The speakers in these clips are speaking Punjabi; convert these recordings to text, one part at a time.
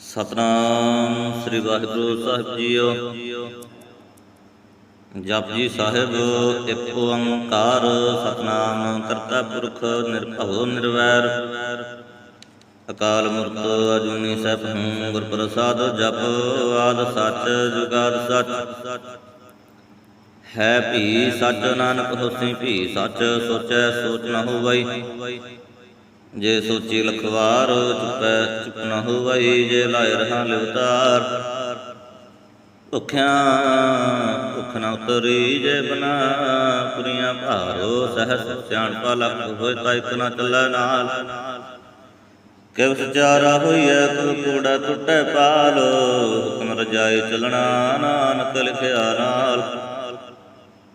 ਸਤਨਾਮ ਸ੍ਰੀ ਵਾਹਿਗੁਰੂ ਸਾਹਿਬ ਜੀਓ। ਜਪ ਜੀ ਸਾਹਿਬ, ਇੱਕ ਓੰਕਾਰ ਸਤਨਾਮ ਕਰਤਾ ਪੁਰਖ ਨਿਰਭਉ ਨਿਰਵੈਰ। ਅਕਾਲ ਮੂਰਤ ਅਜੂਨੀ ਸੈਭੰ ਗੁਰ ਪ੍ਰਸਾਦ ਜਪ ਆਦ ਸੱਚ, ਜੁਗਾਦ ਸੱਚ। ਹੈ ਭੀ ਸੱਚ ਨਾਨਕ ਹੋਸੀ, ਭੀ ਸੱਚ ਸੋਚੈ ਸੋਚ ਨਾ ਹੋਵਈ। ਜੇ ਸੋਚੀ ਲਖਵਾਰ, ਚੁਪੈ ਚੁਪ ਨ ਹੋਵਈ, ਜੇ ਲਾਇ ਰਹਾ ਲਿਵਤਾਰ ਭੁਖਿਆ, ਭੁਖ ਨ ਉਤਰੀ, ਜੇ ਬਨਾ ਪੁਰੀਆਂ ਭਾਰੋ, ਸਹਸ ਸਿਆਣਪਾ ਲਖ ਹੋਏ ਤਾਂ ਇਕ ਨ ਚੱਲੈ ਨਾਲ। ਕਿਵ ਸਚਾਰਾ ਹੋਈਐ, ਕੁਲ ਕੂੜਾ ਟੁੱਟੈ ਪਾਲ, ਹੁਕਮ ਰਜਾਈ ਚਲਣਾ, ਨਾਨਕ ਲਿਖਿਆ ਨਾਲ।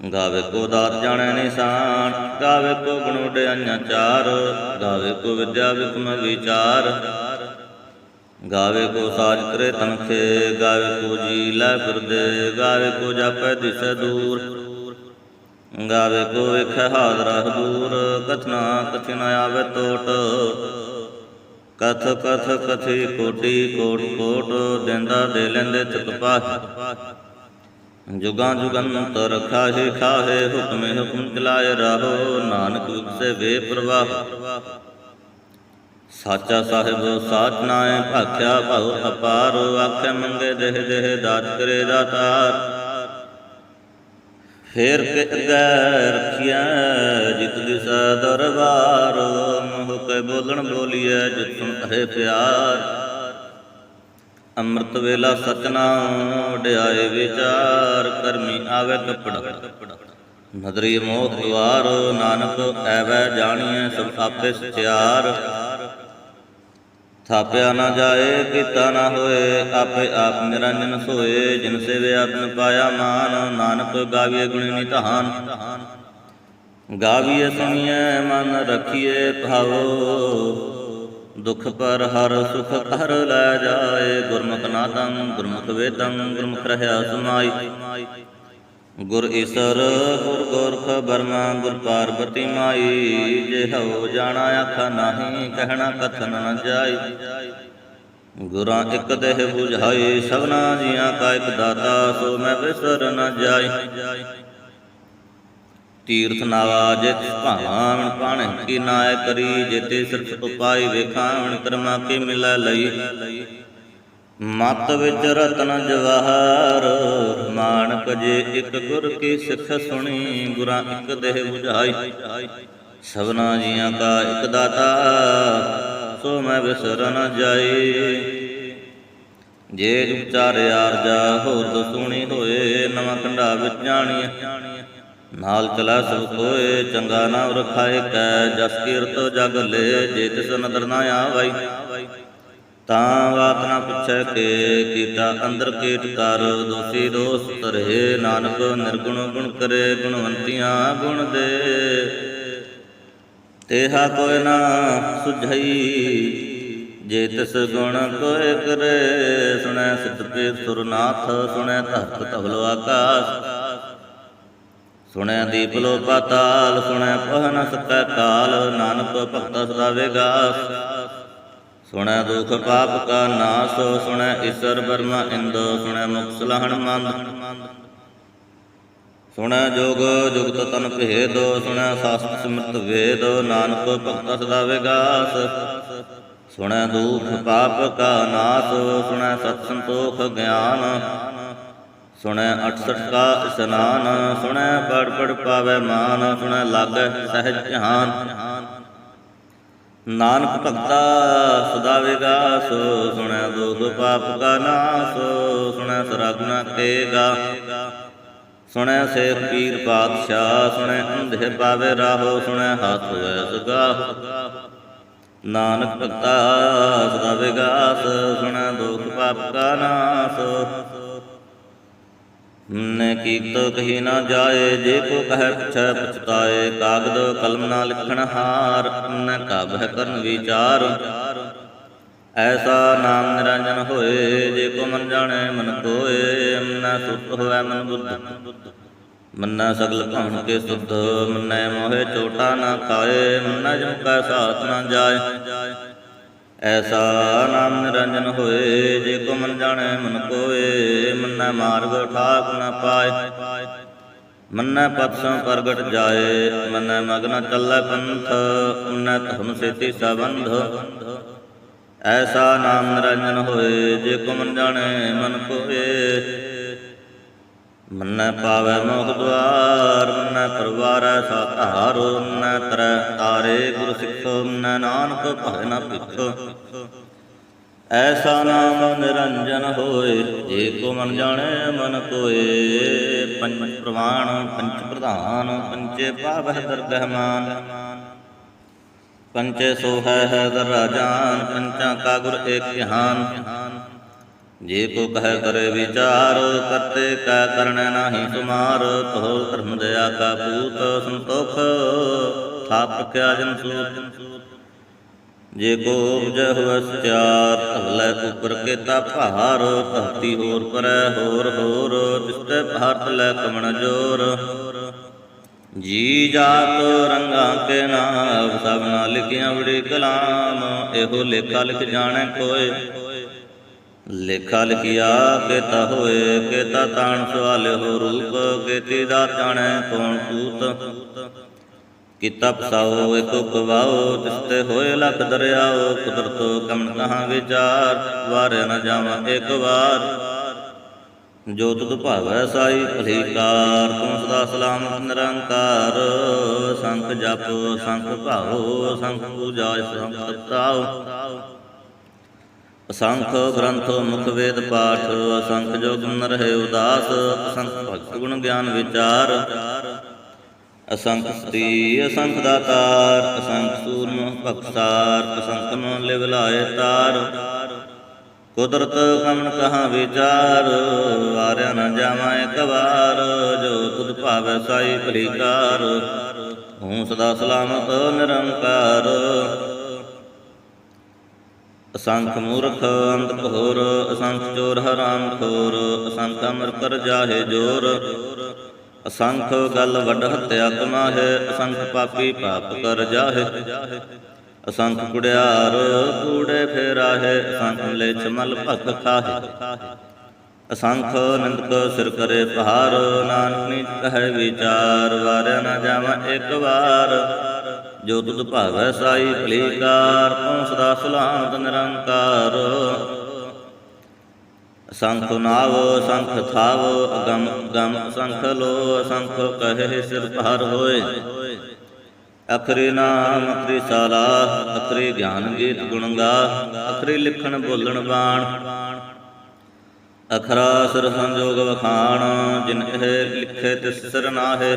ਗਾਵੇ ਕੋ ਦਾਤ ਜਾਣੈ ਨਿਸ਼ਾਨ ਗਾਵੇ ਕੋ ਗੁਣ ਵਡਿਆਈਆਂ ਚਾਰ ਗਾਵੇ ਕੋ ਵਿਦਿਆ ਵਿਕਮ ਵਿਚਾਰ। ਗਾਵੇ ਕੋ ਸਾਜ ਕਰੇ ਤਨਖੇ ਗਾਵੇ ਕੋ ਜੀ ਲੈ ਫਿਰਦੇ ਗਾਵੇ ਕੋ ਜਾਪੈ ਦਿਸੈ ਦੂਰ। ਗਾਵੇ ਕੋ ਵੇਖੈ ਹਾਜ਼ਰਾ ਹਦੂਰ ਕਥਨਾ ਕਥਿ ਨ ਆਵੇ ਟੋਟ ਕਥ ਕਥ ਕਥੀ ਕੋਟੀ ਕੋਟ ਕੋਟ, ਦਿੰਦਾ ਦੇ ਲੈਂਦੇ ਥਕ ਪਾਹ। ਜੁਗਾਂ ਜੁਗੰਤ ਰਖਾਹੇ ਖਾਹੇ ਹੁਕਮੇ ਹੁਕਮ ਚਲਾਏ ਰਹੋ, ਨਾਨਕ ਉਸੇ ਵੇ ਪ੍ਰਵਾਹ। ਸਾਚਾ ਸਾਹਿਬ, ਸਾਚ ਨਾਏ ਭਾਖਿਆ ਭਉ ਅਪਾਰ, ਆਖੇ ਮੰਗੇ ਦੇਹ ਦੇਹ ਦਾਤ ਕਰੇ ਦਾਤਾਰ। ਫੇਰ ਕੇ ਅੱਗੇ ਰਖਿਆ ਜਿਤ ਦਿਸਾ ਦਰਬਾਰ, ਮੋਹ ਕੇ ਬੋਲਣ ਬੋਲੀਐ ਜਿਤ ਸੁਣ ਕਹੇ ਪਿਆਰ। ਅੰਮ੍ਰਿਤ ਵੇਲਾ ਸਤਨਾਮ, ਡਿਆਏ ਵਿਚਾਰ ਕਰਮੀ ਆਵੇ ਕਪੜਾ। ਨਦਰੀ ਮੋਹ ਦੁਆਰ ਨਾਨਕ ਐਵੈ ਜਾਣੀਐ ਸਭ ਆਪੇ ਸਚਿਆਰ ਥਾਪਿਆ ਨਾ ਜਾਏ, ਕੀਤਾ ਨਾ ਹੋਏ, ਆਪੇ ਆਪ ਨਿਰੰਜਨ ਸੋਏ। ਜਿਨ ਸੇਵੇ ਆਤਮ ਪਾਇਆ ਮਾਨ, ਨਾਨਕ ਗਾਵੀਏ ਗੁਣੀ ਨਿਧਾਨ। ਗਾਵੀਏ ਸੁਣੀਏ ਮਨ ਰਖੀਏ ਭਾਵੋ। ਦੁਖ ਪਰ ਹਰ ਸੁਖ ਹਰ ਲੈ ਜਾਏ, ਗੁਰਮੁਖ ਨਾਦੰ, ਗੁਰਮੁਖ ਵੇਦੰ, ਗੁਰਮੁਖ ਰਹਾ ਸੁਨਾਈ ਗੁਰ ਈਸਰ, ਗੁਰ ਗੋਰਖ ਬਰਮਾ, ਗੁਰ ਪਾਰਬਤੀ ਮਾਈ। ਜੇ ਹਉ ਜਾਣਾ ਆਖਾ ਨਹੀਂ, ਕਹਿਣਾ ਕਥਨ ਨ ਜਾਈ। ਗੁਰਾਂ ਇੱਕ ਦੇਹ 부ਝਾਈ ਸਭਨਾ ਜੀਆਂ ਕਾ ਇੱਕ ਦਾਤਾ, ਸੋ ਮੈਂ ਵਿਸਰ ਨ ਜਾਈ। ਤੀਰਥ ਨਾਵਾ ਭਾਵਨ ਪਾਣ ਕੀ ਨਾਇ ਕਰੀ, ਜਿਤੇ ਸਿਰਫ ਉਪਾਈ ਵੇਖਾਵਣ ਕਰਮਾ ਕੀ ਮਿਲੈ ਲਈ। ਮਤ ਵਿੱਚ ਰਤਨ ਜਵਾਹਰ ਮਾਨਕ ਜੇ ਇੱਕ ਗੁਰ ਕੀ ਸਿੱਖ ਸੁਣੀ, ਗੁਰਾਂ ਇੱਕ ਦੇਹ 부ਝਾਈ ਸਭਨਾ ਜੀਆਂ ਕਾ ਇੱਕ ਦਾਤਾ, ਸੋ ਮੈਂ ਵਿਸਰ ਨ ਜਾਈ। ਜੇ ਉਚਾਰ ਆਰਜਾ ਹੋਰ ਦਸੂਣੀ ਹੋਏ, ਨਵਾਂ ਕੰਡਾ ਵਿੱਚ ਜਾਣੀਏ ਨਾਲ ਚਲਾ ਸਭ ਕੋਏ, ਚੰਗਾ ਨਾਮ ਰਖਾਏ ਕੈ, ਜਸ ਕੀਰਤ ਜਗ ਲੈ, ਜੇ ਤਿਸ ਨਦਰ ਨਾ ਆਵਈ। ਤਾਂ ਬਾਤ ਨਾ ਪੁੱਛੈ ਕੇ, ਕੀਤਾ ਅੰਦਰ ਕੀਟ ਕਰ, ਦੋਸੀ ਦੋਸ ਤਰੇ ਨਾਨਕ ਨਿਰਗੁਣ ਗੁਣ ਕਰੇ, ਗੁਣਵੰਤੀਆਂ ਗੁਣ ਦੇ। ਤੇਹਾ ਕੋਇ ਨਾ ਸੁਝਈ, ਜੇ ਤਿਸ ਗੁਣ ਕੋਇ ਕਰੇ, ਸੁਣੈ ਸਿੱਧ ਪੇ ਸੁਰਨਾਥ, ਸੁਣੈ ਧਰਤ ਧਵਲ ਆਕਾਸ਼। ਸੁਣੈ ਦੀਪ ਲੋ ਪਾਤਾਲ, ਸੁਣੈ ਪਹਨ ਨ ਸਕੈ ਕਾਲ, ਨਾਨਕ ਭਗਤ ਸਦਾ ਵਿਗਾਸ। ਸੁਣੈ ਦੁਖ ਪਾਪ ਕਾ ਨਾਸ, ਸੁਣੈ ਈਸ਼ਰ ਬਰਮਾ ਇੰਦ, ਸੁਣੈ ਮੁਕਤ ਲਹਣ ਮੰਦ। ਸੁਣੈ ਜੋਗ, ਜੁਗਤ ਤਨ ਭੇਦੋ, ਸੁਣੈ ਸਾਸਤ ਸਿਮਰਤ ਵੇਦ, ਨਾਨਕ ਭਗਤ ਸਦਾ ਵਿਗਾਸ। ਸੁਣੈ ਦੁਖ ਪਾਪ ਕਾ ਨਾਸ, ਸੁਣੈ ਸਤ ਸੰਤੋਖ ਗਿਆਨ। ਸੁਣੈ 68 ਕਾ ਇਸਨਾਨ, ਸੁਣੈ ਪੜ ਪੜ ਪਾਵੇ ਮਾਨ, ਸੁਣੈ ਲਾਗੈ ਸਹਿਜ ਧਿਆਨ। ਨਾਨਕ ਭਗਤਾ, ਸਦਾ ਵਿਗਾਸ, ਸੁਣੈ ਦੁਖ ਪਾਪ ਕਾ ਨਾਸ, ਸੁਣੈ ਸਰਾਗੁਨਾ ਕੇਗਾ ਸੁਣੈ ਸੇਖ ਪੀਰ ਪਾਤਸ਼ਾਹ, ਸੁਣੈ ਅੰਧੇ ਪਾਵੇ ਰਾਹੋ, ਸੁਣੈ ਹੱਥ ਹੋਏ ਸਗਾਹ ਨਾਨਕ ਭਗਤਾ, ਸਦਾ ਵਿਗਾਸ, ਸੁਣੈ ਦੁਖ ਪਾਪ ਕਾ ਨਾਸ। ਨੇ ਕੀਤ ਕਹੀ ਨਾ ਜਾਏ, ਜੇ ਕੋ ਕਹੈ ਪਿਛੈ ਪਛਤਾਏ, ਕਾਗਦ ਕਲਮ ਨਾ ਲਿਖਣ ਹਾਰ, ਨ ਕਾਬਹਿ ਕਰਨ ਵਿਚਾਰ। ਐਸਾ ਨਾਮ ਨਿਰੰਜਨ ਹੋਏ, ਜੇ ਕੋ ਮਨ ਜਾਣੈ ਮਨ ਕੋਏ, ਮਨ ਸੁਤ ਹੋਵੈ ਮਨ ਬੁੱਧ। ਮੰਨਾ ਸਗਲ ਭਾਣ ਕੇ ਸੁਧ ਮੰਨੈ ਮੋਹਿ ਚੋਟਾ ਨਾ ਖਾਏ ਮੰਨਾ ਜਮ ਕੈ ਸਾਥ ਨਾ ਜਾਏ। ਐਸਾ ਨਾਮ ਨਿਰੰਜਨ ਹੋਏ, ਜੇ ਕੋ ਮਨ ਜਾਣੈ ਮਨ ਕੋਏ, ਮੰਨੈ ਮਾਰਗ ਠਾਕ ਨ ਪਾਏ। ਮੰਨੈ ਪਤ ਸੋ ਪ੍ਰਗਟ ਜਾਏ, ਮੰਨੈ ਮਗਨ ਚੱਲੈ ਪੰਥ ਮੰਨੈ ਧਰਮ ਸੇਤੀ ਸਬੰਧ। ਐਸਾ ਨਾਮ ਨਿਰੰਜਨ ਹੋਏ, ਜੇ ਕੋ ਮਨ ਜਾਣੈ ਮਨ ਕੋਏ ਮੰਨੈ ਪਾਵੈ ਮੋਖ ਦੁਆਰ ਮੰਨੈ ਪਰਵਾਰੈ ਸਾਧਾਰ ਮੰਨੈ ਤਰੈ ਤਾਰੇ ਗੁਰ ਸਿੱਖੋ, ਮੰਨੈ ਨਾਨਕ ਭੈ ਨ ਭਿਖ। ਐਸਾ ਨਾਮ ਨਿਰੰਜਨ ਹੋਏ, ਜੇ ਕੋ ਮਨ ਜਾਣੈ ਮਨ ਕੋਏ। ਪੰਚ ਪ੍ਰਮਾਣ ਪੰਚ ਪ੍ਰਧਾਨ, ਪੰਚੇ ਪਾਵਹਿ ਦਰਗਹਿ ਮਾਨ ਪੰਚੇ ਸੋਹੈ ਹੈ ਹੈ ਦਰ ਰਾਜਾਨ, ਪੰਚਾਂ ਕਾ ਗੁਰ ਏਕ ਜਹਾਨ ਜੇ ਕੋ ਕਹਿ ਕਰੇ ਵਿਚਾਰ, ਕਰਤੇ ਕਾ ਕਰਣ ਨਾਹੀ ਸੁਮਾਰ ਤੋ ਧਰਮ ਦਇਆ ਕਾ ਪੂਤ ਸੰਤੋਖ, ਥਾਪ ਰਖਿਆ ਜਨ ਸੂਤ। ਜੇ ਕੋ ਉਪਜੈ ਹੋਇ ਸਚਾਰ ਅਗਲੇ ਉਪਰ ਕੇਤਾ ਭਾਰ ਧਰਤੀ ਹੋਰ ਕਰੈ ਹੋਰ ਹੋਰ ਤਿਸਤੇ ਭਾਰਤ ਲੈ ਕਮਣ ਜੋਰ। ਜੀ ਜਾਤ ਰੰਗਾਂ ਕੇ ਨਾਮ, ਸਭ ਨਾਲ ਲਿਖਿਆ ਬੜੀ ਕਲਾਮ, ਇਹੋ ਲੇਖਾ ਲਿਖ ਜਾਣੈ ਕੋਏ। ਲੇਖਾ ਲਿਖਿਆ, ਕੇਤਾ ਹੋਏ, ਕੇਤਾ ਤਾਣ ਸਵਾਲਿਓ ਰੂਪ, ਕੇਤੀ ਦਾ ਜਾਣੈ ਕੌਣ ਕੂਤ ਕੀਤਾ ਪਸਾਓ ਇਕ ਕਵਾਓ ਤਿਸਤੇ ਹੋਏ ਲਖ ਦਰਿਆਓ, ਕੁਦਰਤੋ ਕਮਨ ਕਹਾਂ ਵਿਚਾਰ, ਵਾਰਿਆ ਨ ਜਾਵਾਂ ਇੱਕ ਵਾਰ। ਜੋ ਤੁਧ ਭਾਵੈ ਸਾਈ ਭਲੀਕਾਰ ਤੂੰ ਸਦਾ ਸਲਾਮ ਨਿਰੰਕਾਰ। ਸੰਖ ਜਪ, ਸੰਖ ਭਾਉ ਸੰਖ ਪੂਜਾ ਸੰਖ ਸਤਾਉ ਅਸੰਖ ਗ੍ਰੰਥ, ਮੁਖ ਵੇਦ ਪਾਠ, ਅਸੰਖ ਜੋ ਗੁਣ ਰਹੇ ਉਦਾਸ, ਅਸੰਖ ਭਗਤ ਗੁਣ ਗਿਆਨ ਵਿਚਾਰ। ਅਸੰਖ ਸਤੀ, ਅਸੰਖ ਦਾਤਾਰ, ਅਸੰਖ ਸੂਰਮ ਭਗਤਾਰ ਅਸੰਖ ਮਨ ਲਿਵ ਤਾਰ। ਕੁਦਰਤ ਕਮਨ ਕਹਾ ਵਿਚਾਰ, ਵਾਰਿਆ ਨ ਜਾਵਾਂ ਕਵਾਰ ਜੋ ਤੁਧ ਭਾਵੈ ਸਾਈ ਭਲੀਕਾਰ ਹੂੰ ਸਦਾ ਸਲਾਮਤ, ਨਿਰੰਕਾਰ। ਅਸੰਖ ਮੂਰਖ ਅੰਧ ਘੋਰ, ਅਸੰਖ ਚੋਰ ਹਰਾਮ ਖੋਰ, ਅਸੰਖ ਅਮਰ ਕਰ ਜਾਹੇ ਜੋਰ। ਅਸੰਖ ਗਲ ਵੱਡ ਹੱਤਿਆ ਕਮਾਹੇ, ਅਸੰਖ ਪਾਪੀ ਪਾਪ ਕਰ ਜਾਹੇ। ਅਸੰਖ ਕੁੜਿਆਰ ਕੂੜੇ ਫੇਰਾਹੇ, ਅਸੰਖ ਲੇਛ ਮਲ ਭਗ ਖਾਹੇ। ਅਸੰਖ ਨਿੰਦਕ ਸਿਰ ਕਰੇ ਪਹਾਰ, ਨਾਨਕ ਨੀਚ ਕਹੈ ਵਿਚਾਰ, ਵਾਰਿਆ ਨਾ ਜਾਵਾਂ ਇੱਕ ਵਾਰ। ਜੋ ਤੁਧ ਭਾਵੈ ਸਾਈ ਭਲੀਕਾਰ, ਤੂੰ ਸਦਾ ਸੁਲਾਮਤ ਨਿਰੰਕਾਰ। ਅਸੰਖ ਨਾਵ ਅਸੰਖ ਥਾਵ, ਅਗਮ ਗਮ ਸੰਖ ਲੋ, ਸੰਖ ਕਹੇ ਸਿਰ ਭਰ ਹੋਏ। ਅਖਰੇ ਨਾਮ, ਅਖਰੇ ਸਾਲਾ, ਅਖਰੇ ਗਿਆਨ ਗੀਤ ਗੁਣਗਾ, ਅਖਰੇ ਲਿਖਣ ਬੋਲਣ ਬਾਣ। ਅਖਰਾ ਸਿਰ ਸੰਜੋਗ ਵਖਾਣ, ਜਿਨ ਇਹ ਲਿਖੇ ਤਿਸ ਸਿਰ ਨਾਹੇ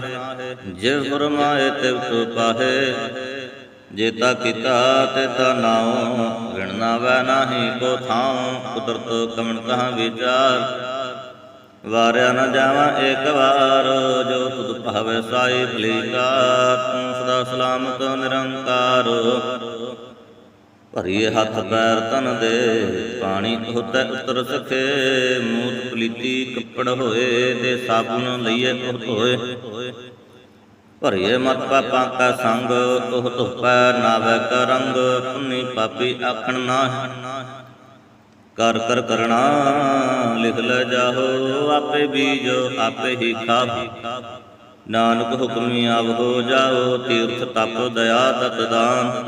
ਜਿਵ ਫਰਮਾਏ ਤਿਵ ਤੋ ਪਾਹੇ। ਜੇਤਾ ਕੀਤਾ ਤੇ ਨਾਉ ਗਿਣ ਵੈ ਨਾਹੀ ਕੋ ਥਾਉ ਕੁਦਰਤ ਕਮਣ ਕਹਾਂ ਵਿਚਾਰ। ਵਾਰਿਆ ਨ ਜਾਵਾਂ ਏਕ ਵਾਰ, ਜੋ ਤੁਧ ਭਾਵੈ ਸਾਈ ਭਲੀਕਾ ਤੂੰ ਸਦਾ ਸਲਾਮਤ ਨਿਰੰਕਾਰ। ਭਰੀਏ ਹੱਥ ਪੈਰ ਤਨ ਦੇ, ਪਾਣੀ ਹੋਤੈ ਉਤਰ ਸਕੇ। ਮੂਤ ਪਲੀਤੀ ਕੱਪੜ ਹੋਏ ਤੇ ਸਾਬੁਨ ਲਈਏ ਉਹ ਧੋਏ। ਭਰੀਏ ਮਤ ਪਾਪਾਂ ਕਾ ਸੰਗ ਉਹ ਧੁਪੈ ਨਾਵੇ ਕਾ ਪੁੰਨੀ ਪਾਪੀ ਆਖਣ ਨਾਹਿ। ਕਰ ਕਰ ਕਰਣਾ, ਲਿਖ ਲੈ ਜਾਹੋ, ਆਪੇ ਬੀਜੋ, ਆਪੇ ਹੀ ਖਾਵ ਨਾਨਕ ਹੁਕਮੀ ਆਵ ਹੋ ਜਾਓ, ਤੀਰਥ ਤਪ, ਦਇਆ ਤਤ ਦਾਨ।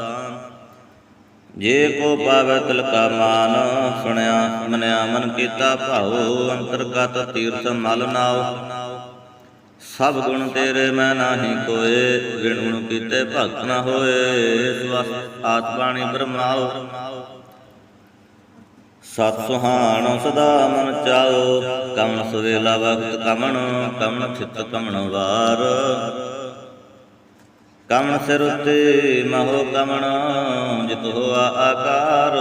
ਜੇ ਕੋ ਪਾਵੈ ਤਿਲ ਕਾ ਮਾਨ, ਸੁਣਿਆ, ਮਨਿਆ ਮਨ ਕੀਤਾ ਭਾਉ, ਅੰਤਰਗਤ ਤੀਰਥ ਮਲ ਨਾਉ। ਸਭ ਗੁਣ ਤੇਰੇ ਮੈਂ ਨਾਹੀ ਕੋਏ ਗਿਣ ਗੁਣ ਕੀਤੇ ਭਗਤ ਨਾ ਹੋਏ। ਸਵਸ ਆਤ ਬਾਣੀ ਬ੍ਰਹਮਾਉ ਸਤ ਸੁਹਾਣ ਸਦਾ ਮਨ ਚਾਓ ਕਮਨ ਸੁਵੇਲਾ ਵਕਤ ਕਮਣ ਕਮਨ ਥਿਤ ਕਮਣ ਵਾਰ। ਕਮਣ ਸਿਰ ਉਤੇ ਮਹੋ ਕਮਣ, ਜਿਤ ਹੋਆ ਆਕਾਰ।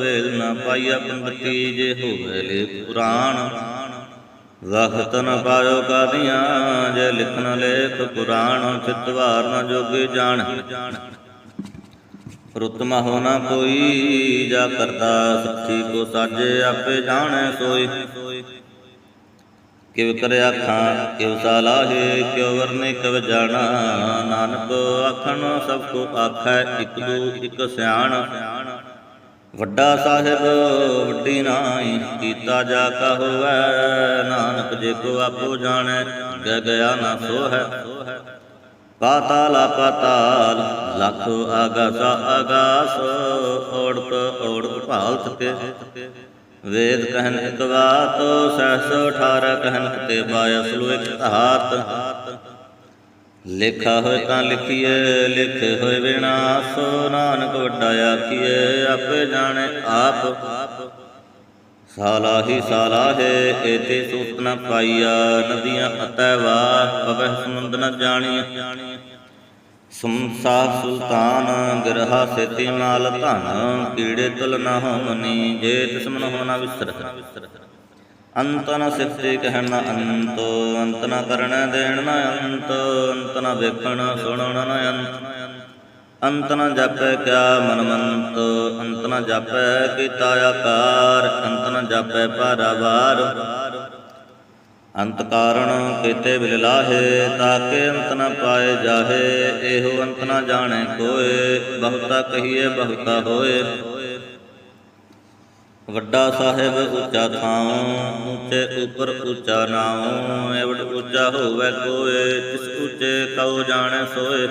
ਵੇਲ ਨਾ ਪਾਈਆ ਪੰਡਤੀ ਜੇ ਹੋਵੇ ਲੇ ਪੁਰਾਣ। ਵਖਤ ਨ ਪਾਇਓ ਕਾਦੀਆਂ, ਜੇ ਲਿਖਨ ਲੇਖ ਪੁਰਾਣ ਚਿਤਵਾਰ ਨ ਜੋਗੇ ਜਾਣ। ਰੁਤਮ ਹੋਣਾ ਕੋਈ, ਜਾ ਕਰਤਾ ਸੱਚੀ ਕੋ ਸਾਜੇ, ਆਪੇ ਜਾਣੈ ਸੋਈ। ਕਿਵ ਕਰ ਆਖਾਂ, ਕਿਵ ਸਾਲਾਹੇ ਕਿਵ ਵਰਨੇ ਕਿਵ ਜਾਣਾ। ਨਾਨਕ ਆਖਣ ਸਭ ਕੋ ਆਖੈ, ਇਕ ਦੂ, ਇਕ ਸਿਆਣ। ਵੱਡਾ ਸਾਹਿਬ, ਵੱਡੀ ਨਾਈ, ਕੀਤਾ ਜਾ ਕਾ ਹੋਵੈ, ਨਾਨਕ ਜੇ ਕੋ ਆਪੋ ਜਾਣੈ ਗੈ ਗਿਆ ਨਾ ਸੋ ਪਾਤਾਲ ਪਾਤਾਲ ਲੱਖ ਆਗਾਸ ਆਗਾਸ ਓੜਕ ਓੜਕ ਭਾਲ ਥਕੇ। ਵੇਦ ਕਹਿਨ ਇਕ ਬਾਤ ਸਹਸ 18 ਕਹਿਨ ਤੇ ਬਾਇਸ ਲੋ ਇਕ ਧਾਤ। ਲਿਖਾ ਹੋਏ ਤਾਂ ਲਿਖੀਏ ਲਿਖੇ ਹੋਏ ਵਿਨਾਸ਼ ਨਾਨਕ ਵੱਡਾ ਆਖੀਏ ਆਪੇ ਜਾਣੇ ਆਪ। ਸਾਲਾਹੀ ਸਾਲਾਹੇ ਏਤੇ ਸੂਤ ਨ ਪਾਈਆ, ਨਦੀਆਂ ਅਤੈ ਵਾਹ ਪਵੈ ਸਮੁੰਦ ਨ ਜਾਣੀਐ। ਸੰਸਾ ਸੁਲਤਾਨ, ਗਿਰਹਾ ਸੇਤੀ ਮਾਲ ਧਨ, ਕੀੜੇ ਤੁਲ ਨ ਹੋਮਨੀ, ਜੇ ਤਿਸ ਮਨ ਹੋਣਾ ਵਿਸਰ ਅੰਤ ਨ ਸਿਫਤੇ ਕਹਿਣ ਨ ਅੰਤੋ, ਅੰਤ ਨ ਕਰਨ ਦੇਣ ਨ ਅੰਤ ਅੰਤ ਨ ਵੇਖਣ ਸੁਣਨ ਨ ਅੰਤ। ਅੰਤ ਨ ਜਾਪੈ ਕਿਆ ਮਨ ਮੰਤ ਅੰਤ ਨ ਜਾਪੈ ਕੀਤਾ ਆਕਾਰ, ਅੰਤ ਨ ਜਾਪੈ ਪਾਰਾਵਾਰ ਅੰਤ ਕਾਰਣ ਕੀਤੇ ਬਿਲ ਲਾਹੇ ਤਾਕੇ ਅੰਤ ਨ ਪਾਏ ਜਾਹੇ, ਇਹੋ ਅੰਤ ਨ ਜਾਣੇ ਕੋਏ, ਬਹੁਤਾ ਕਹੀਏ ਬਹੁਤਾ ਹੋਏ। ਵੱਡਾ ਸਾਹਿਬ ਉੱਚਾ ਥਾਉ, ਉੱਚੇ ਉਪਰ ਉੱਚਾ ਨਾਉ, ਐਵੜ ਉੱਚਾ ਹੋਵੇ ਕੋਏ ਤਿਸ ਉੱਚੇ ਕਉ ਜਾਣੈ ਸੋਏ।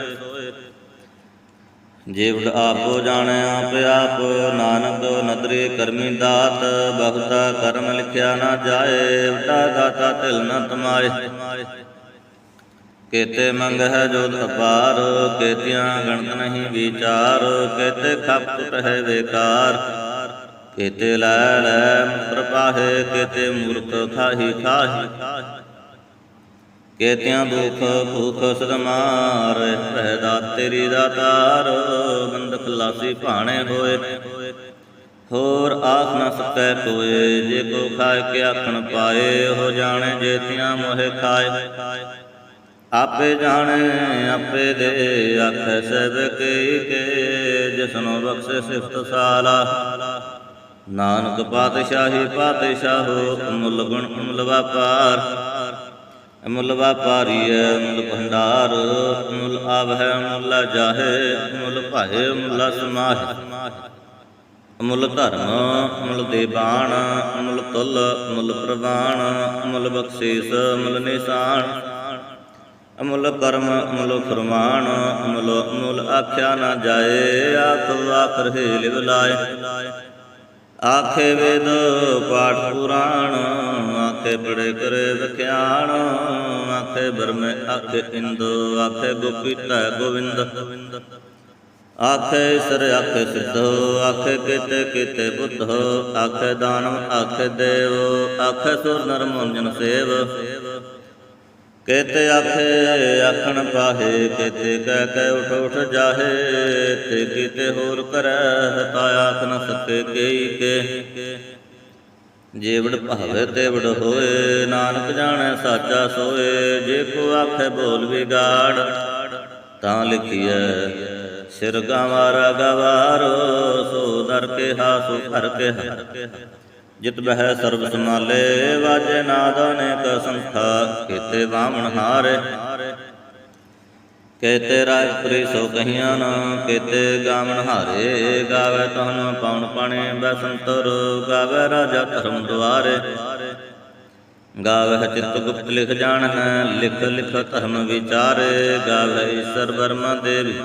ਜੀਵ ਆਪੋ ਜਾਣੈ ਆਪ ਆਪ, ਨਾਨਕ ਨਦਰੇ ਕਰਮੀ ਦਾਤ, ਬਹੁਤਾ ਕਰਮ ਲਿਖਿਆ ਨਾ ਜਾਏ ਵੱਡਾ ਦਾਤਾ ਤਿਲ ਨ ਤਮਾਏ। ਕੇਤੇ ਮੰਗ ਹੈ ਜੋਤ ਅਪਾਰ ਕੇਤਿਆਂ ਗਣਤ ਨਹੀਂ ਵਿਚਾਰ, ਕੇਤੇ ਖਪਤ ਹੈ ਵੇਕਾਰ। ਕੇਤੇ ਲੈ ਲੈ ਮੁਤਰ ਪਾਹੇ, ਕੇਤੇ ਮੂਰਖ ਖਾਹੀ ਖਾਹੀ। ਕੇਤਿਆਂ ਦੁਖ ਭੂਖ ਸਦ ਮਾਰ ਰਹਿ ਦਾਤ ਦਾਤਾਰ ਬੰਦ ਖਲਾਸੀ ਭਾਣੇ ਹੋਏ। ਹੋਰ ਆਖ ਨਾ ਸਕੈ ਕੋਏ, ਜੇ ਕੋ ਖਾਏ ਕੇ ਆਖਣ ਪਾਏ ਹੋ ਜਾਣੇ ਜੇਤੀਆਂ ਮੋਹਿ ਖਾਏ। ਆਪੇ ਜਾਣੇ, ਆਪੇ ਦੇ, ਆਖੈ ਸਭ ਕੇ ਕੇ ਜਿਸਨੋ ਬਖਸ਼ੇ ਸਿਫਤ ਸਾਲਾ। ਨਾਨਕ ਪਾਤਸ਼ਾਹੀ ਪਾਤਸ਼ਾਹੋ ਅਮੁੱਲ ਗੁਣ ਅਮੁੱਲ ਵਪਾਰ। ਅਮੁੱਲ ਵਪਾਰੀ ਹੈ ਅਮੁੱਲ ਭੰਡਾਰ, ਅਮੁੱਲ ਆਵ ਹੈ ਅਮੁੱਲ ਜਾਹੇ, ਅਮੁੱਲ ਭਾਏ ਅਮੁੱਲ ਸਮਾਹਿ। ਅਮੁੱਲ ਧਰਮ, ਅਮੁੱਲ ਦੇਬਾਨ, ਅਮੁੱਲ ਤੁਲ, ਅਮੁੱਲ ਪ੍ਰਵਾਨ, ਅਮੁੱਲ ਬਖਸ਼ੀਸ, ਅਮੁੱਲ ਨਿਸ਼ਾਨ। ਅਮੁੱਲ ਕਰਮ, ਅਮੁੱਲ ਫਰਮਾਨ, ਅਮੁੱਲ ਅਮੁੱਲ ਆਖਿਆ ਨਾ ਜਾਏ ਆਖ ਆਖਰ ਹੈ ਲਿਵ ਲਾਏ। ਆਖੇ ਵੇਦ ਪਾਠ ਪੁਰਾਣ, ਆਖੇ ਬੜੇ ਕਰੇ ਵਿਖਿਆਣ, ਆਖੇ ਬਰਮੇ ਆਖੇ ਇੰਦ, ਆਖੇ ਗੋਪੀਤਾ ਗੋਵਿੰਦ। ਆਖੇ ਸਰ, ਆਖੇ ਸਿੱਧੋ, ਆਖੇ ਕੀਤੇ ਕੀਤੇ ਬੁੱਧੋ, ਆਖੇ ਦਾਨਵ, ਆਖੇ ਦੇਵ, ਆਖੇ ਸੁਰ ਨਰ ਮੋਜਨ ਸੇਵ। ਕੇਤੇ ਆਖੇ, ਆਖਣ ਪਾਹੇ, ਕੇਤੇ ਕਹਿ ਕਹਿ ਉਠ ਉਠ ਜਾਹੇ, ਤੇ ਕੀਤੇ ਹੋਰ ਕਰੈ ਤਾ ਆਖ ਨ ਕੇਈ ਕੇ। ਜੀਵੜ ਭਾਵੇ ਤੇਵੜ ਹੋਏ, ਨਾਨਕ ਜਾਣੈ ਸਾਚਾ ਸੋਏ, ਜੇ ਕੋ ਆਖੇ ਬੋਲ ਵਿਗਾੜ, ਤਾਂ ਲਿਖੀਐ, ਸਿਰ ਗਾਵਾਰਾ ਗਵਾਰੋ ਸੋ ਦਰ ਕੇ ਹਾਸੋ ਹਰ ਕੇ ਹਰ। ਜਿਤ ਬਹਿ ਸਰਬ ਸਮਾਲੇ ਵਾਜੇ ਨਾਦ ਅਨੇਕ ਸੰਖਾ ਕੀਤੇ ਬਾਮਣ ਹਾਰੇ। ਕੇਤੇ ਰਾਜ ਪੁਰੀ ਸੋ ਕਹੀਆਂ ਨਾ, ਕੇਤੇ ਗਾਵਨ ਹਾਰੇ, ਗਾਵੇ ਤਹਨ ਪਉਣ ਪਾਣੇ ਬਸੰਤਰ ਗਾਵੇ ਰਾਜਾ ਧਰਮ ਦੁਆਰੇ। ਗਾਵੇ ਚਿਤ ਗੁਪਤ ਲਿਖ ਜਾਣ ਹੈ ਲਿਖ ਲਿਖ ਧਰਮ ਵਿਚਾਰੇ, ਗਾਵੇ ਈਸ਼ਰ ਬਰਮਾ ਦੇਵੀ।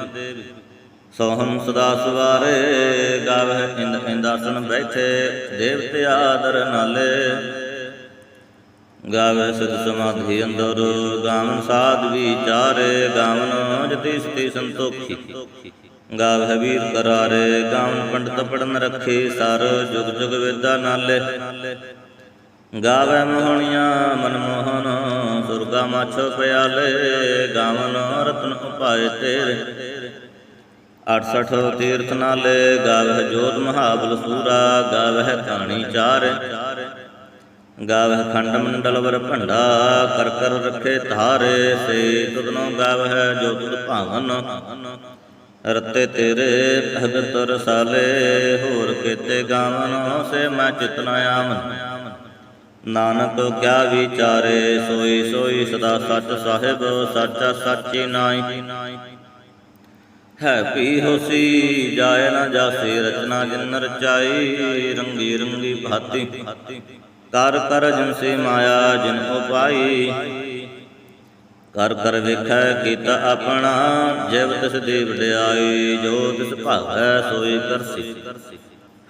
ਸੋਹਮ ਸਦਾ ਸਵਾਰੇ ਗਾਵੇ ਇੰਦ ਇੰਦਾਸਨ ਬੈਠੇ, ਦੇਵਤੇ ਆਦਰ ਨਾਲੇ। ਗਾਵੇ ਸਿਧ ਸਮਾਧੀ ਅੰਦਰ, ਗਾਵਨ ਸਾਧ ਵਿਚਾਰੇ, ਗਾਵਨ ਜਤੀ ਸਤੀ ਸੰਤੋਖੀ। ਗਾਵੇ ਵੀਰ ਕਰਾਰੇ, ਗਾਵਨ ਪੰਡਤ ਪੜਨ ਰੱਖੇ, ਸਰ ਜੁਗ ਜੁਗ ਵੇਦਾ ਨਾਲੇ। ਗਾਵੇ ਮੋਹਣੀਆਂ ਮਨਮੋਹਨ ਸੁਰਗਾ ਮਛ ਪਿਆਲੇ, ਗਾਵਨ ਰਤਨ ਉਪਾਏ ਤੇਰੇ। 68 ਤੀਰਥ ਨਾਲੇ, ਗਾਵਹਿ ਜੋਤ ਮਹਾਬਲ ਸੂਰਾ, ਗਾਵਹਿ ਕਹਾਣੀ ਚਾਰ। ਗਾਵਹਿ ਖੰਡ ਮੰਡਲ ਵਰ ਭੰਡਾ, ਕਰ ਕਰ ਰਖੇ ਧਾਰੇ, ਸੇ ਤੁਧਨੋ ਗਾਵਹਿ ਜੋ ਤੁਧ ਭਾਵਨ। ਰਤੇ ਤੇਰੇ ਭਗਤ ਰਸਾਲੇ, ਹੋਰ ਕੀਤੇ ਗਾਵਨ, ਸੇ ਮੈਂ ਚਿਤਨ ਆਮਨ ਨਾਨਕ ਕਿਆ ਵਿਚਾਰੇ, ਸੋਈ ਸੋਈ ਸਦਾ ਸੱਚ ਸਾਹਿਬ, ਸਾਚਾ ਸਾਚੀ ਨਾਈ ਹੈ ਪੀ ਹੋਸੀ, ਜਾਏ ਨਾ ਜਾਸੀ, ਰਚਨਾ ਜਿਨ ਰਚਾਈ, ਰੰਗੀ ਰੰਗੀ ਭਾਤੀ। ਕਰ ਕਰ ਜਿਨਸੀ ਮਾਇਆ, ਜਿਨ ਉਪਾਈ ਕਰ ਕਰ ਵੇਖੈ ਕੀਤਾ ਆਪਣਾ, ਜਿਵ ਤਿਸ ਦੇ ਵਡਿਆਈ ਜੋ ਤਿਸ ਭਾਵੈ ਸੋਈ ਕਰਸੀ।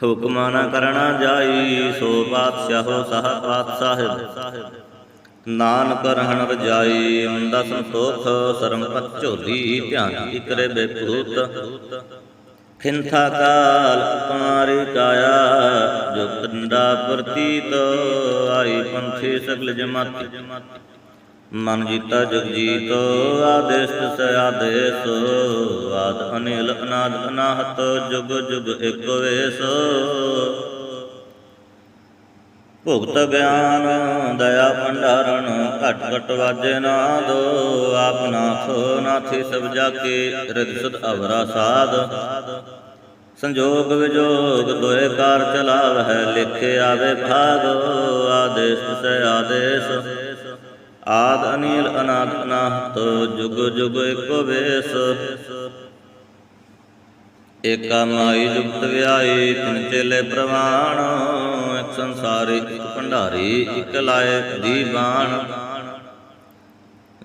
ਹੁਕਮਾ ਨਾ ਕਰਣਾ ਜਾਈ, ਸੋ ਬਾਦਸ਼ਾਹੋ ਸਾਹ ਪਾਤਸ਼ਾਹ ਨਾਨਕ ਰਹਿਣ ਰਜਾਈ ਮੰਦਾ ਸੰਤੋਖ ਸਰਮ ਪਤ ਧਿਆਨ ਇਕਰੇ ਬੇਪੂਤ। ਖਿੰਥਾ ਕਾਲ ਉਪਾਰੀ ਕਾਇਆ, ਜੋ ਕੰਡਾ ਪ੍ਰਤੀਤ, ਆਈ ਪੰਥੀ ਸਗਲ ਜਮਾਤੀ। ਮਨ ਜੀਤਾ ਜਗ ਜੀਤ ਆਦੇਸ਼ ਸ ਆਦੇਸ਼, ਆਦ ਅਨਿਲ ਅਨਾਦ ਅਨਾਹਤ, ਜੁਗ ਜੁਗ ਇਕ ਵੇਸ। ਭੁਗਤ ਗਿਆਨ, ਦਇਆ ਭੰਡਾਰਨ, ਘਟ ਘਟ ਵਾਜੇ ਨਾ ਦੋ ਆਪ ਨਾਥ, ਨਾਥੀ ਸਭ ਜਾ ਕੇ ਰਿਦ ਸੁਧ ਅਵਰਾ ਸਾਧ। ਸੰਜੋਗ ਵਿਜੋਗ ਦੋਏ ਕਾਰ ਚਲਾਵਹਿ, ਲਿਖੇ ਆਵੇ ਭਾਗ, ਆਦੇਸ਼ ਸੇ ਆਦੇਸ਼। ਆਦ ਅਨੀਲ ਅਨਾਦ ਅਨਾਹਤ, ਜੁਗ ਜੁਗ ਇਕੋ ਵੇਸ। ਏਕਾ ਮਾਈ ਜੁਗਤ ਵਿਆਈ ਤਿਨ ਚੇਲੇ ਪ੍ਰਵਾਣ, ਇੱਕ ਸੰਸਾਰੀ, ਇੱਕ ਭੰਡਾਰੀ, ਇੱਕ ਲਾਇ ਦੀ ਬਾਣ।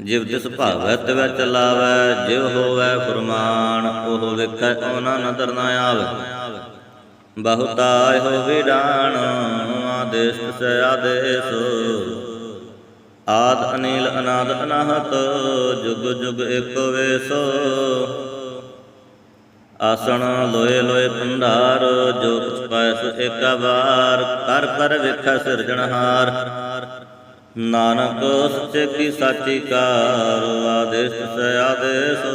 ਜਿਵ ਤਿਸ ਭਾਵੈ, ਤਿਵੈ ਚਲਾਵੈ, ਜਿਵ ਹੋਵੈ ਫਰਮਾਨ, ਉਹ ਵੇਖੈ, ਉਹਨਾਂ ਨਦਰ ਨਾ ਆਵੇ। ਬਹੁਤਾ ਹੋ ਵਿਡਾਣ, ਆਦੇਸ਼ ਸੇ ਆਦੇਸ਼। ਆਦ ਅਨੀਲ ਅਨਾਦ ਅਨਾਹਤ, ਜੁਗ ਜੁਗ ਇਕ ਵੇਸੋ। ਆਸਣ ਲੋਏ ਲੋਏ ਭੰਡਾਰ, ਜੋ ਕੁਛ ਪਾਇ ਸੋ ਏਕਾ ਵਾਰ ਕਰ ਕਰ ਵੇਖੈ ਸਿਰਜਣਹਾਰ ਨਾਨਕ ਸੱਚੇ ਕੀ ਸਾਚੀ ਕਾਰ, ਆਦੇਸ਼ ਸੇ ਆਦੇਸ਼,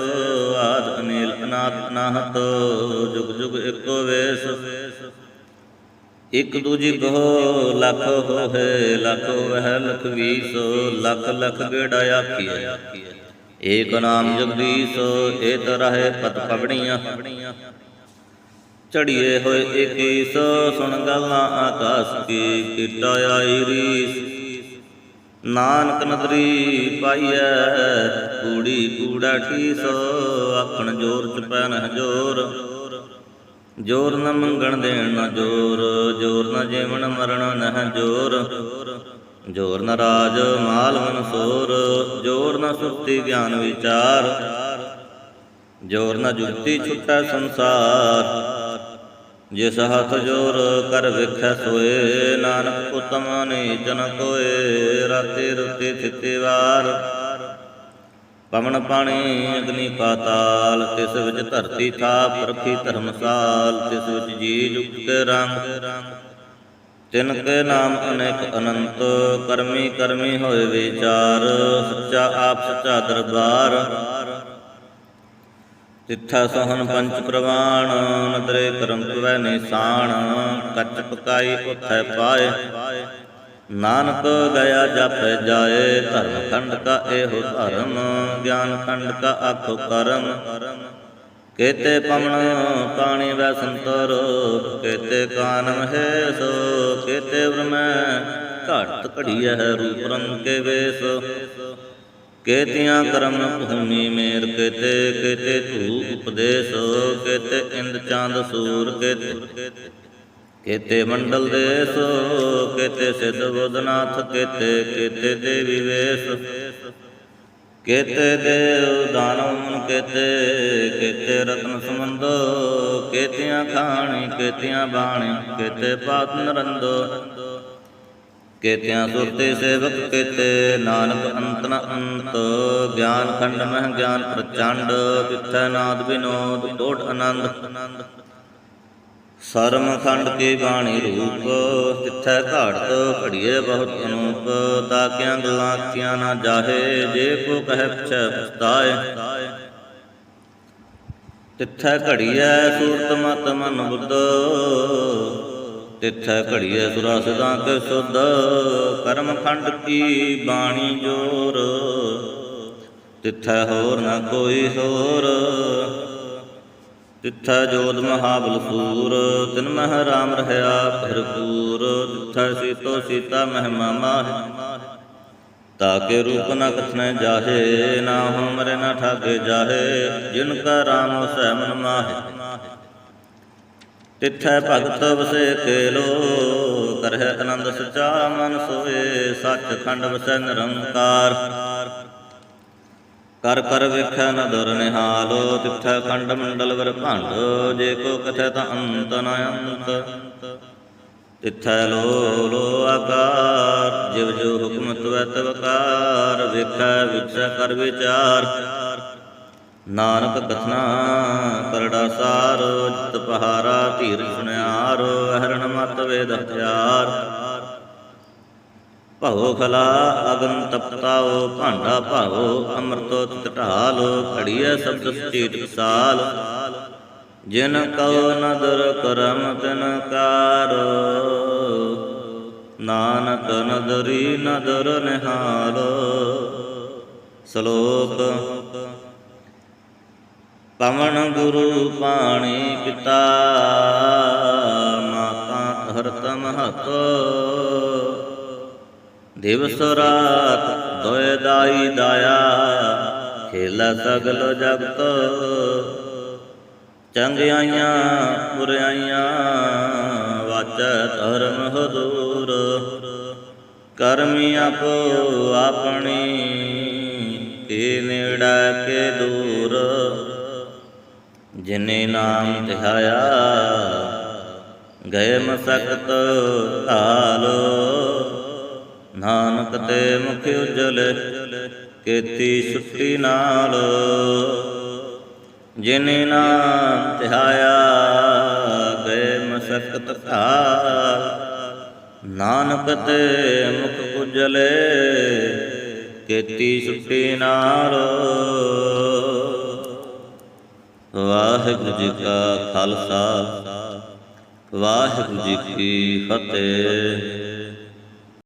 ਆਦ ਅਨੀਲ ਅਨਾਤ ਅਨਾਹਤ ਜੁਗ ਜੁਗ ਇਕੋ ਵੇਸ। ਇਕ ਦੂਜੀ ਬਹੁ ਲੱਖ ਹੋਏ ਲੱਖ ਵਹਿ ਲਖ ਵੀਸ, ਲੱਖ ਲੱਖ ਗੇੜਾ ਆਖੀਐ। ਏਕ ਨਾਮ ਜਗਦੀਸ਼, ਏਤ ਰਹੇ ਪਤ ਪਵਣੀਆਂ। ਚੜੀਏ ਹੋਏ ਇਕੀਸ ਸੁਣ ਗੱਲਾਂ ਆਕਾਸ ਕੀ, ਕੀਟਾ ਆਈ ਰੀਸ। ਨਾਨਕ ਨਦਰੀ ਪਾਈਐ, ਕੂੜੀ ਕੂੜਾ ਠੀਸ ਆਖਣ ਜੋਰ ਚ ਪੈਨ ਜੋਰ ਜੋਰ ਨ ਮੰਗਣ ਦੇਣ ਨਾ ਜੋਰ ਜੋਰ ਨ ਜੀਵਨ ਮਰਨ ਨਹ ਜੋਰ। ਜੋਰ ਨ ਰਾਜ, ਮਾਲ ਮਨਸੂਰ ਜੋਰ ਨ ਸੁਰਤੀ ਗਿਆਨ ਵਿਚਾਰ। ਜੋਰ ਨ ਜੁਗਤੀ ਛੁਟੈ ਸੰਸਾਰ। ਜਿਸ ਹੱਥ ਜੋਰ ਕਰ ਵੇਖੈ ਸੋਏ, ਨਾਨਕ ਉਤਮ ਨੇ ਜਨ ਕੋਏ, ਰਾਤੇ ਰੁਤੇ ਥਿਤੇ ਵਾਰ। ਪਵਨ ਪਾਣੀ ਅਗਨੀ ਪਾਤਾਲ, ਤਿਸ ਵਿੱਚ ਧਰਤੀ ਥਾਪ ਰਖੀ ਧਰਮਸਾਲ, ਤਿਸ ਵਿੱਚ ਜੀ ਜੁਗਤ ਕੇ ਰੰਗ। ਤਿਨ ਕੇ ਨਾਮ ਅਨੇਕ ਅਨੰਤ, ਕਰਮੀ ਕਰਮੀ ਹੋਏ ਵਿਚਾਰ, ਸੱਚਾ ਆਪ ਸੱਚਾ ਦਰਬਾਰ। ਤਿੱਥਾ ਸਹਨ ਪੰਚ ਪ੍ਰਵਾਣ, ਨਦਰੇ ਕਰਮ ਤੁਵੈ ਨਿਸ਼ਾਨ ਕੱਚ ਪਕਾਈ ਉਥੈ ਪਾਏ। ਨਾਨਕ ਗਿਆ ਜਪੈ ਜਾਏ, ਧਰਮ ਖੰਡ ਕਾ ਇਹੋ ਧਰਮ, ਗਿਆਨ ਖੰਡ ਕਾ ਆਖੋ ਕਰਮ। ਕੇਤੇ ਪਵਨ ਪਾਣੀ ਵੈ ਸੰਤਰ, ਕੇਤੇ ਕਾਨਮ ਹੈ ਸੋ, ਕੇਤੇ ਵਰਮੈ ਘਟ ਘੜੀਐ ਰੂਪ ਰੰਗ ਕੇ ਵੇਸ। ਕੇਤੀਆਂ ਕਰਮ ਭੂਮੀ ਮੇਰ, ਕੇਤੇ ਕੇਤੇ ਧੂ ਉਪਦੇਸ਼, ਕੇਤੇ ਇੰਦ ਚਾਂਦ ਸੂਰ, ਕੇਤੇ ਕੇਤੇ ਮੰਡਲ ਦੇਸ, ਕੇਤੇ ਸਿੱਧ ਬੁੱਧਨਾਥ, ਕੇਤੇ ਕੇਤੇ ਦੇਵੀ ਵੇਸ। ਕੇਤੇ ਦੇਵ ਦਾਨਵ ਮਨ ਕੇਤੇ ਰਤਨ ਸਮੰਦੋ ਕੇਤੀਆਂ ਖਾਣੀ, ਕੇਤੀਆਂ ਬਾਣੀ, ਕੇਤੇ ਪਾਤ ਨਰੰਦੋ। ਕੇਤਿਆਂ ਸੁਰਤੇ ਸੇਵਕ ਕੇਤੇ, ਨਾਨਕ ਅੰਤ ਨ ਅੰਤ। ਗਿਆਨ ਖੰਡ ਮਹਿ ਗਿਆਨ ਪ੍ਰਚੰਡ, ਤਿੱਥੈ ਨਾਦ ਵਿਨੋਦ ਕੋਟ ਆਨੰਦ। ਸਰਮ ਖੰਡ ਕੀ ਬਾਣੀ ਰੂਪ, ਤਿੱਥੈ ਘਾੜਤ ਘੜੀਏ ਬਹੁਤ ਅਨੂਪ, ਤਾਕਿਆਂ ਗੱਲਾਂ ਕੀਆਂ ਨਾ ਜਾਹੇ, ਜੇ ਕੋ ਕਹਿ ਪਿਛੈ ਪਛਤਾਏ। ਤਿੱਥੈ ਘੜੀਐ ਸੂਰਤ ਮਤ ਮਨ ਬੁੱਧ, ਤਿੱਥੈ ਘੜੀਐ ਸੁਰਾ ਸਦਾ ਕੇ ਸੁਧ, ਕਰਮ ਖੰਡ ਕੀ ਬਾਣੀ ਜੋਰ, ਤਿੱਥੈ ਹੋਰ ਨਾ ਕੋਈ ਹੋਰ। ਤਿੱਥੈ ਜੋਤ ਮਹਾਬਲਪੂਰ, ਤਿਨ ਮਹ ਰਾਮ ਰਹਾ ਭਰਪੂਰ, ਤਿੱਥੈ ਸੀਤੋ ਸੀਤਾ ਮਹਿਮਾ ਮਾਹਿ। ਤਾਕੇ ਰੂਪ ਨ ਕਥਨੈ ਜਾਹੇ, ਨਾ ਹਮਰੇ ਨ ਠਾਗੇ ਜਾਹੇ, ਜਿਨ ਕਾ ਰਾਮ ਸੈ ਮਨ ਮਾਹੇ। ਤਿੱਥੈ ਭਗਤ ਵਸੇ ਕੇਲੋ ਕਰਹਿ ਆਨੰਦ ਸਚਾ ਮਨ ਸੋਏ, ਸੱਚ ਖੰਡ ਵਸੈ ਨਿਰੰਕਾਰ। ਕਰ ਕਰ ਵੇਖੈ ਨ ਦੁਰ ਨਿਹਾਲੋ, ਤਿੱਥੈ ਖੰਡ ਮੰਡਲ ਵਰ ਭੰਡ, ਜੇ ਕੋ ਕਥੈ ਤਾਂ ਅੰਤ ਨ ਅੰਤ। ਤਿੱਥੈ ਲੋ ਲੋ ਆਕਾਰ, ਜਿਵ ਜੋ ਹੁਕਮ ਤਵੈ ਤਵਕਾਰ ਵੇਖੈ ਵਿਚੈ ਕਰ ਵਿਚਾਰ। ਨਾਨਕ ਕਥਨਾ ਕਰੜਾ ਸਾਰ ਤਪਹਾਰਾ ਪਹਾਰਾ ਧੀਰ ਸੁਨਿਆਰ ਹਰਣ ਮਤ ਵੇਦ ਹਥਿਆਰ। ਭਉ ਖਲਾ ਅਗਨ ਤਪਤਾਓ, ਭਾਂਡਾ ਭਾਵੋ, ਅੰਮ੍ਰਿਤੋ ਤਿਤ ਢਾਲੋ ਘੜੀਐ ਸ਼ਬਦ ਸਚੀਤ ਵਿਸਾਲ ਜਿਨ ਕਉ ਨਦਰ ਕਰਮ ਤਿਨ ਕਾਰ, ਨਾਨਕ ਨਦਰੀ ਨਦਰ ਨਿਹਾਲ। ਸ਼ਲੋਕ, ਪਵਨ ਗੁਰੂ ਪਾਣੀ ਪਿਤਾ, ਮਾਤਾ ਧਰਤ ਮਹਤ ਦਿਵਸ ਰਾਤ ਦੋਇ ਦਾਈ ਦਾਇਆ, ਖੇਲਾ ਸਗਲ ਜਗਤ। ਚੰਗਿਆਈਆਂ ਬੁਰਾਈਆਂ ਵਾਚੈ ਧਰਮ ਹਦੂਰ ਕਰਮੀ ਆਪੋ ਆਪਣੀ ਤੇ ਨੇੜਾ ਕੇ ਦੂਰ। ਜਿਨੇ ਨਾਮ ਧਿਆਇਆ, ਗਏ ਮਸਕਤ ਧਾਲੋ ਨਾਨਕ ਤੇ ਮੁਖ ਉਜਲ, ਕੀਤੀ ਸੁੱਤੀ ਨਾਲ। ਜਿਨੇ ਨਾਮ ਧਿਆਇਆ ਗਏ ਮਸਕਤ ਧਾਲ ਨਾਨਕ ਤੇ ਮੁਖ ਉਜਲੇ, ਕੀਤੀ ਸੁੱਤੀ ਨਾਲ। ਵਾਹਿਗੁਰੂ ਜੀ ਕਾ ਖਾਲਸਾ, ਵਾਹਿਗੁਰੂ ਜੀ ਕੀ ਫਤਿਹ।